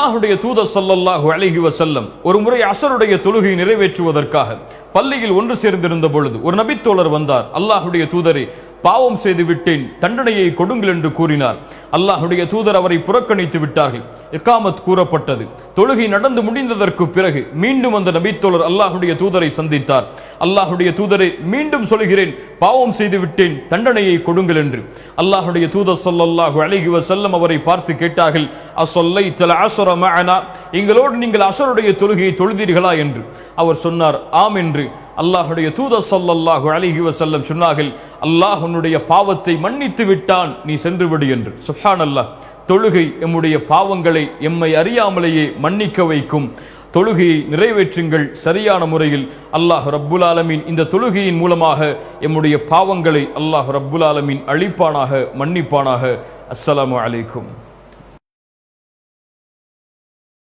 அல்லாஹுடைய தூதர் சல்லல்லாஹு அழகி வசல்லம் ஒரு முறை அசருடைய தொழுகை நிறைவேற்றுவதற்காக பள்ளியில் ஒன்று சேர்ந்திருந்த பொழுது ஒரு நபித்தோழர் வந்தார். அல்லாஹுடைய தூதரை பாவம் செய்து விட்டேன் தண்டனையை கொடுங்கள் என்று கூறினார். அல்லாஹுடைய தூதர் அவரை புறக்கணித்து விட்டார்கள். இக்காமத் கூறப்பட்டது. தொழுகை நடந்து முடிந்ததற்கு பிறகு மீண்டும் அந்த நபித்தோழர் அல்லாஹுடைய தூதரை சந்தித்தார். அல்லாஹுடைய தூதரை மீண்டும் சொல்கிறேன் பாவம் செய்து விட்டேன் தண்டனையை கொடுங்கள் என்று. அல்லாஹுடைய தூதர் சொல்லல்லாஹு அலைஹி செல்லம் அவரை பார்த்து கேட்டார்கள் அசொல்லை தல அசுர மஅனா. எங்களோடு நீங்கள் அசருடைய தொழுகையை தொழுதீர்களா என்று. அவர் சொன்னார் ஆம் என்று. அல்லாஹுடைய தூத ஸல்லல்லாஹு அலைஹி வசல்லம் சொன்னார்கள் அல்லாஹ் உன்னுடைய பாவத்தை மன்னித்து விட்டான் நீ சென்று விடு என்று. அல்லாஹ் தொழுகை எம்முடைய பாவங்களை எம்மை அறியாமலேயே மன்னிக்க வைக்கும். தொழுகையை நிறைவேற்றுங்கள் சரியான முறையில். அல்லாஹ் ரப்புல் ஆலமீன் இந்த தொழுகையின் மூலமாக எம்முடைய பாவங்களை அல்லாஹ் ரப்புல் ஆலமீன் அழிப்பானாக மன்னிப்பானாக. அஸ்ஸலாமு அலைக்கும்.